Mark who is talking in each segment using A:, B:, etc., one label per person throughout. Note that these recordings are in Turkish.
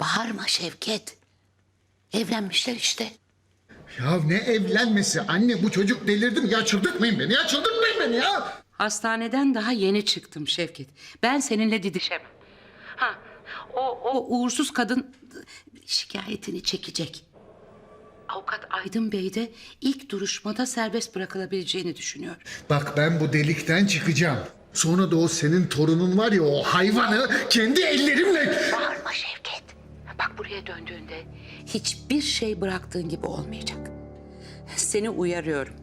A: Bağırma Şevket. Evlenmişler işte.
B: Ya ne evlenmesi anne bu çocuk delirdi mi? Ya çıldırtmayın beni ya çıldırtmayın beni ya.
A: Hastaneden daha yeni çıktım Şevket. Ben seninle didişemem. Ha, o, o uğursuz kadın şikayetini çekecek. Avukat Aydın Bey de ilk duruşmada serbest bırakılabileceğini düşünüyor.
B: Bak ben bu delikten çıkacağım. Sonra da o senin torunun var ya o hayvanı kendi ellerimle...
A: Buraya döndüğünde hiçbir şey bıraktığın gibi olmayacak. Seni uyarıyorum.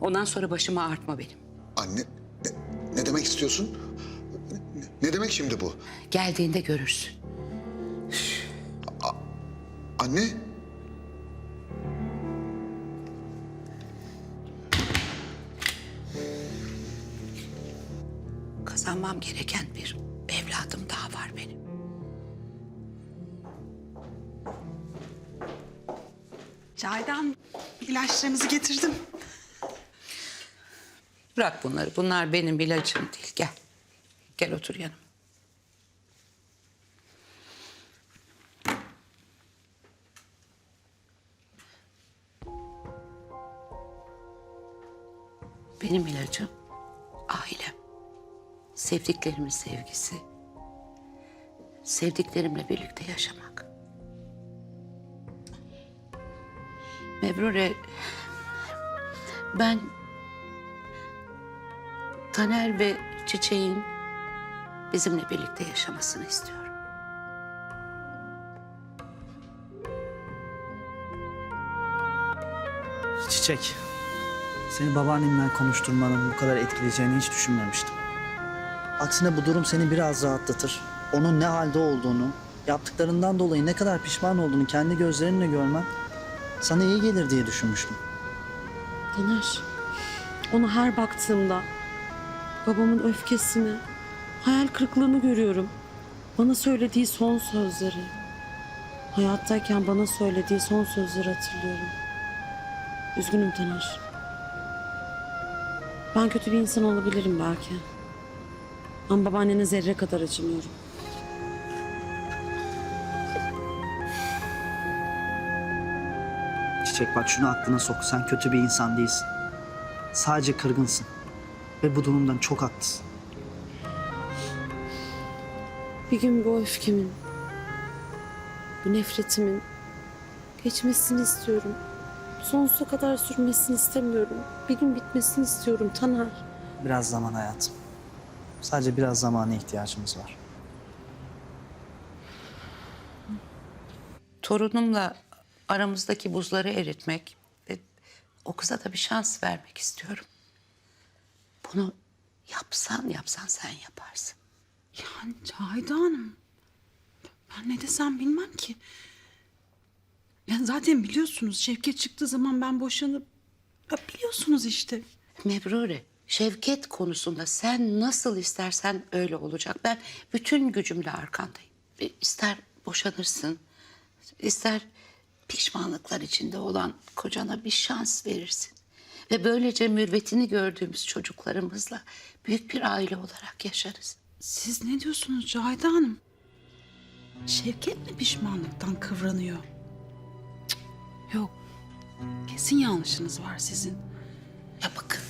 A: Ondan sonra başımı artma benim.
C: Anne ne, ne demek istiyorsun? Ne, ne demek şimdi bu?
A: Geldiğinde görürsün.
C: Anne
A: Kazanmam gereken bir evladım daha var
D: Cahidan ilaçlarınızı getirdim.
A: Bırak bunları. Bunlar benim ilacım değil. Gel. Gel otur yanıma. Benim ilacım ailem. Sevdiklerimin sevgisi. Sevdiklerimle birlikte yaşamak. Mebrure, ben Taner ve Çiçek'in bizimle birlikte yaşamasını istiyorum.
E: Çiçek, seni babaannemle konuşturmanın bu kadar etkileyeceğini hiç düşünmemiştim. Aksine bu durum seni biraz rahatlatır. Onun ne halde olduğunu, yaptıklarından dolayı ne kadar pişman olduğunu kendi gözlerinle görmen sana iyi gelir diye düşünmüştüm.
F: Taner, ona her baktığımda babamın öfkesini, hayal kırıklığını görüyorum. Bana söylediği son sözleri, hayattayken bana söylediği son sözleri hatırlıyorum. Üzgünüm Taner. Ben kötü bir insan olabilirim belki. Ama babaannene zerre kadar acımıyorum.
E: Çiçek bak şunu aklına sok. Sen kötü bir insan değilsin. Sadece kırgınsın. Ve bu durumdan çok haklısın.
F: Bir gün bu öfkemin, bu nefretimin geçmesini istiyorum. Sonsuza kadar sürmesini istemiyorum. Bir gün bitmesini istiyorum Taner.
E: Biraz zaman hayatım. Sadece biraz zamana ihtiyacımız var.
A: Torunumla aramızdaki buzları eritmek ve o kıza da bir şans vermek istiyorum. Bunu yapsan yapsan sen yaparsın.
D: Yani Cahide Hanım. Ben ne desem bilmem ki. Ya zaten biliyorsunuz Şevket çıktığı zaman ben boşanıp... Ya biliyorsunuz işte.
A: Mebrure, Şevket konusunda sen nasıl istersen öyle olacak. Ben bütün gücümle arkandayım. İster boşanırsın, ister pişmanlıklar içinde olan kocana bir şans verirsin. Ve böylece mürvetini gördüğümüz çocuklarımızla büyük bir aile olarak yaşarız.
D: Siz ne diyorsunuz Cahide Hanım? Şevket mi pişmanlıktan kıvranıyor? Cık, Yok. Kesin yanlışınız var sizin.
A: Ya bakın,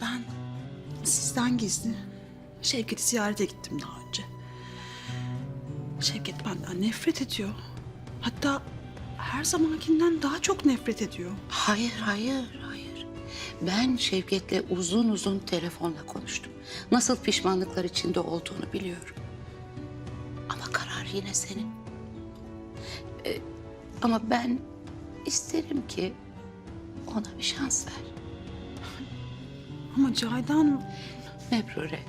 D: Ben sizden gizli Şevket'i ziyarete gittim daha önce. Şevket benden nefret ediyor. Hatta her zamankinden daha çok nefret ediyor.
A: hayır, hayır, hayır. Ben Şevket'le uzun uzun telefonla konuştum. Nasıl pişmanlıklar içinde olduğunu biliyorum. Ama karar yine senin. Ee, ama ben isterim ki ona bir şans ver.
D: Ama Hanım
A: Mebrure,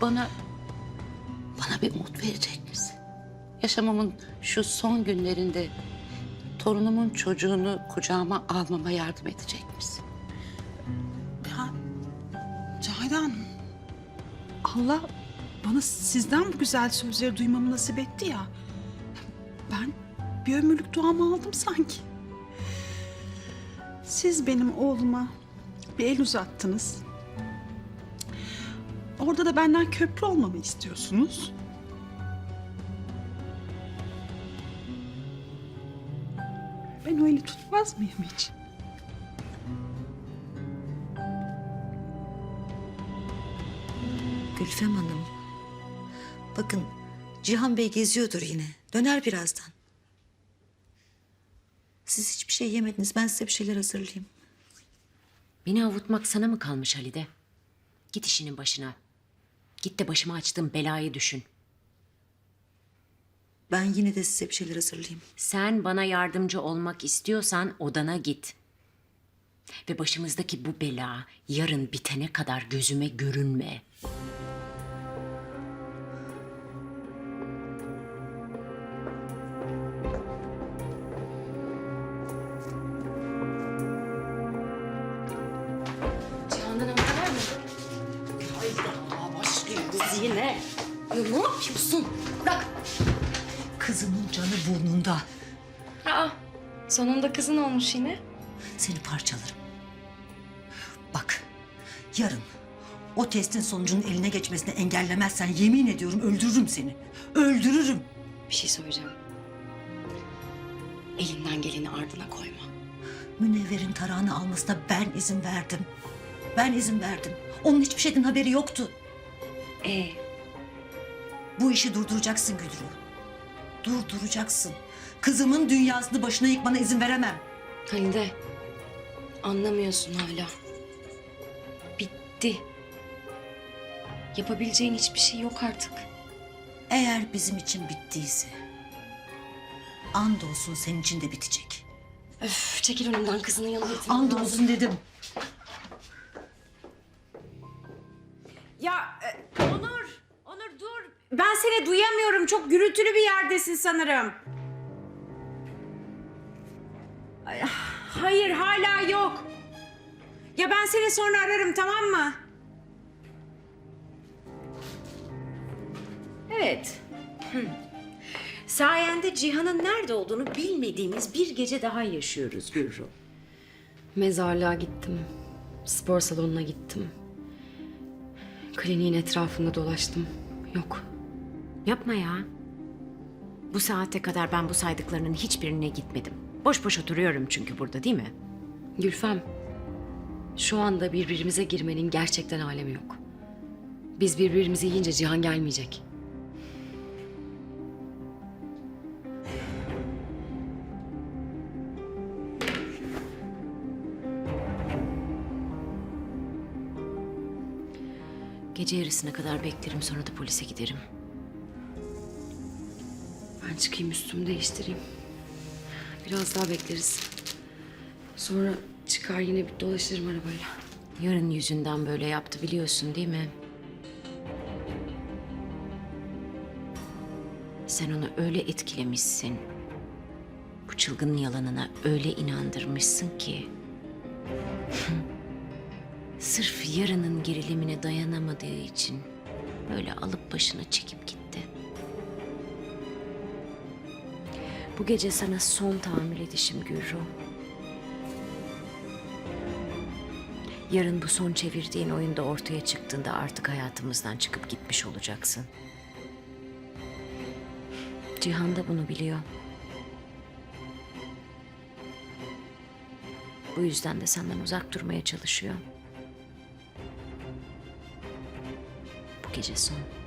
A: bana bana bir umut verecek misin? Yaşamamın şu son günlerinde torunumun çocuğunu kucağıma almama yardım edecek misin?
D: Ya Cahide Hanım. Allah bana sizden bu güzel sözleri duymamı nasip etti ya. Ben bir ömürlük duamı aldım sanki. Siz benim oğluma bir el uzattınız. Orada da benden köprü olmamı istiyorsunuz. Ben o eli tutmaz mıyım hiç?
G: Gülfem Hanım. Bakın Cihan Bey geziyordur yine. Döner birazdan. Siz hiçbir şey yemediniz. Ben size bir şeyler hazırlayayım.
H: Beni avutmak sana mı kalmış Halide? Git işinin başına. Git de başıma açtığım belayı düşün.
G: Ben yine de size bir şeyler hazırlayayım.
H: Sen bana yardımcı olmak istiyorsan odana git. Ve başımızdaki bu bela yarın bitene kadar gözüme görünme.
F: Cihan'dan haber var mı?
H: Başlıyoruz yine. Ya ne yapıyorsun? Bırak.
G: Kızımın canı burnunda.
F: Aa, sonunda kızın olmuş yine.
G: Seni parçalarım. Bak yarın o testin sonucunun eline geçmesini engellemezsen yemin ediyorum öldürürüm seni. Öldürürüm.
F: Bir şey söyleyeceğim. Elinden geleni ardına koyma.
G: Münevver'in tarağını almasına ben izin verdim. Ben izin verdim. Onun hiçbir şeyden haberi yoktu.
F: Ee,
G: Bu işi durduracaksın Gülru. Durduracaksın. Kızımın dünyasını başına yıkmana izin veremem.
F: Halide. Anlamıyorsun hala. Bitti. Yapabileceğin hiçbir şey yok artık.
G: Eğer bizim için bittiyse... ...andolsun senin için de bitecek.
F: Öf, çekil önümden kızının yanına.
G: Andolsun dedim.
I: Seni duyamıyorum. Çok gürültülü bir yerdesin sanırım. Ay, Hayır, hala yok. Ya ben seni sonra ararım, tamam mı? Evet. Sayende Cihan'ın nerede olduğunu bilmediğimiz bir gece daha yaşıyoruz Gülru.
F: Mezarlığa gittim. Spor salonuna gittim. Kliniğin etrafında dolaştım. Yok.
H: Yapma ya. Bu saate kadar ben bu saydıklarının hiçbirine gitmedim. Boş boş oturuyorum çünkü burada değil mi?
F: Gülfem, şu anda birbirimize girmenin gerçekten alemi yok. Biz birbirimizi yiyince Cihan gelmeyecek.
H: Gece yarısına kadar beklerim sonra da polise giderim.
F: Çıkayım üstümü değiştireyim. Biraz daha bekleriz. Sonra çıkar yine bir dolaşırım arabayla.
H: Yarın yüzünden böyle yaptı biliyorsun değil mi? Sen onu öyle etkilemişsin. Bu çılgın yalanına öyle inandırmışsın ki. Sırf yarının gerilimine dayanamadığı için böyle alıp başını çekip gitti. Bu gece sana son tahammül edişim Gürru. Yarın bu son çevirdiğin oyunda ortaya çıktığında artık hayatımızdan çıkıp gitmiş olacaksın. Cihan da bunu biliyor. Bu yüzden de senden uzak durmaya çalışıyor. Bu gece son.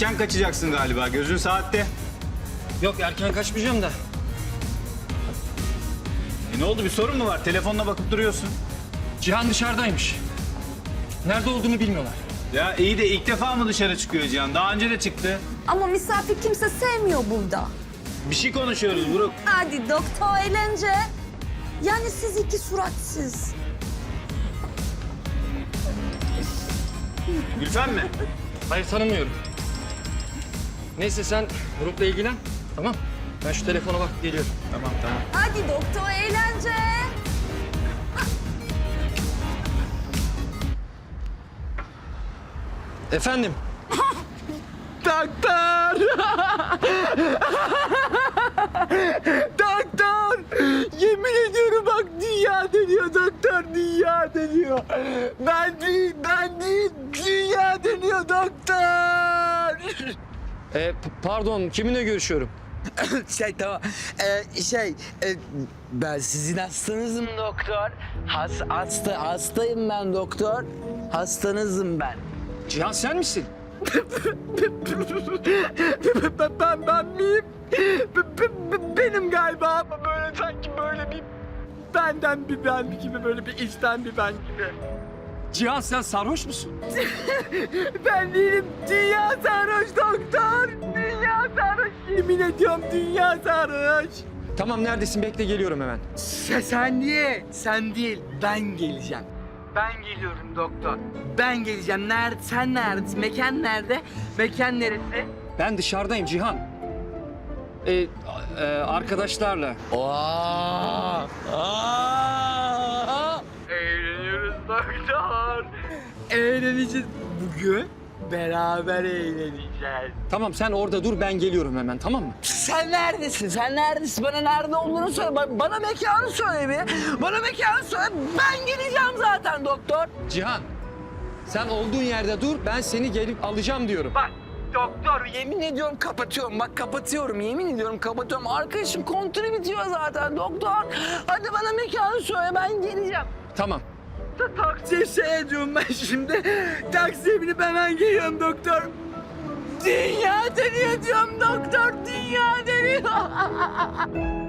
J: Erken kaçacaksın galiba. Gözün saatte.
K: Yok erken kaçmayacağım da.
J: E ne oldu? Bir sorun mu var? Telefonla bakıp duruyorsun.
K: Cihan dışarıdaymış. Nerede olduğunu bilmiyorlar.
J: Ya iyi de ilk defa mı dışarı çıkıyor Cihan? Daha önce de çıktı.
L: Ama misafir kimse sevmiyor burada.
J: Bir şey konuşuyoruz Buruk.
L: Hadi doktor eğlence. Yani siz iki suratsız.
J: Gülfem mi?
K: Hayır tanımıyorum. Neyse sen grupla ilgilen. Tamam. Ben şu telefona bak geliyorum.
J: Tamam tamam.
L: Hadi doktor eğlence.
K: Efendim?
M: Doktor! doktor! Yemin ediyorum bak dünya dönüyor doktor, dünya dönüyor. Ben değil, ben değil, dünya dönüyor doktor!
K: Ee, p- pardon, kiminle görüşüyorum?
M: şey tamam, ee, şey e, ben sizin hastanızım doktor. Has, hasta, hastayım ben doktor. Hastanızım ben.
K: Cihan sen misin?
M: ben, ben, ben miyim? Benim galiba ama böyle sanki böyle bir benden bir ben gibi böyle bir içten bir ben gibi.
K: Cihan sen sarhoş musun?
M: Ben değilim dünya sarhoş doktor. Dünya sarhoş yemin ediyorum dünya sarhoş.
K: Tamam neredesin? Bekle geliyorum hemen.
M: Sen, sen niye? Sen değil ben geleceğim. Ben geliyorum doktor. Ben geleceğim. Nerede? Sen neredesin? Mekan nerede? Mekan neresi?
K: Ben dışarıdayım Cihan. Ee, e, arkadaşlarla.
M: Aa, aa, doktor. Eğleneceğiz. Bugün beraber eğleneceğiz.
K: Tamam sen orada dur ben geliyorum hemen tamam mı?
M: Sen neredesin? Sen neredesin? Bana nerede olduğunu söyle. Ba- Bana mekanı söyle bir. Bana mekanı söyle. Ben geleceğim zaten doktor.
K: Cihan sen olduğun yerde dur ben seni gelip alacağım diyorum.
M: Bak doktor yemin ediyorum kapatıyorum. Bak kapatıyorum. Yemin ediyorum kapatıyorum. Arkadaşım kontrolü bitiyor zaten doktor. Hadi bana mekanı söyle ben geleceğim.
K: Tamam.
M: Ta taksiye şey ediyorum ben şimdi. Taksiye binip hemen geliyorum doktor. Dünya dönüyor diyorum doktor. Dünya dönüyor.